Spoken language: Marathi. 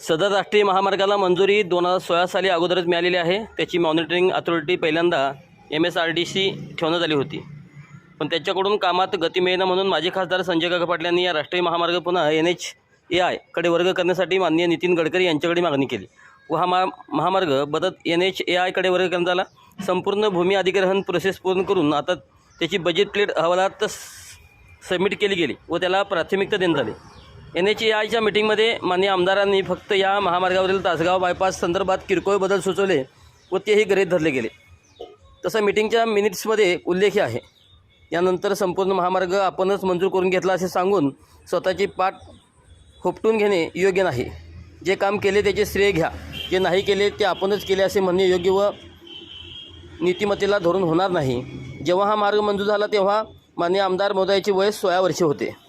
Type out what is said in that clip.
सदर राष्ट्रीय महामार्गाला मंजुरी दोन हजार सोळा साली अगोदरच मिळालेली आहे. त्याची मॉनिटरिंग अथॉरिटी पहिल्यांदा M S R D C ठेवण्यात आली होती. पण त्याच्याकडून कामात गती मिळेना म्हणून माजी खासदार संजय काका पाटील यांनी या राष्ट्रीय महामार्ग पुन्हा एन एच ए आयकडे वर्ग करण्यासाठी माननीय नितीन गडकरी यांच्याकडे मागणी केली. व हा मा महामार्ग बदत एन एच ए आयकडे वर्ग करण्यात आला. संपूर्ण भूमी अधिग्रहण प्रोसेस पूर्ण करून आता त्याची बजेट प्लेट अहवालात सबमिट केली गेली व त्याला प्राथमिकता देण्यात आली. एन एच ए आयच्या मिटिंगमध्ये मान्य आमदारांनी फक्त या महामार्गावरील तासगाव बायपास संदर्भात किरकोळ बदल सुचवले व तेही गरीत धरले गेले. तसं मिटिंगच्या मिनिट्समध्ये उल्लेख आहे. यानंतर संपूर्ण महामार्ग आपणच मंजूर करून घेतला असे सांगून स्वतःची पाठ खोपटून घेणे योग्य नाही. जे काम केले त्याचे श्रेय घ्या. जे नाही केले ते आपणच केले असे म्हणणे योग्य व नीतिमत्तेला धरून होणार नाही. जेव्हा हा मार्ग मंजूर झाला तेव्हा माननीय आमदार महोदयाचे वय सोळा वर्षे होते.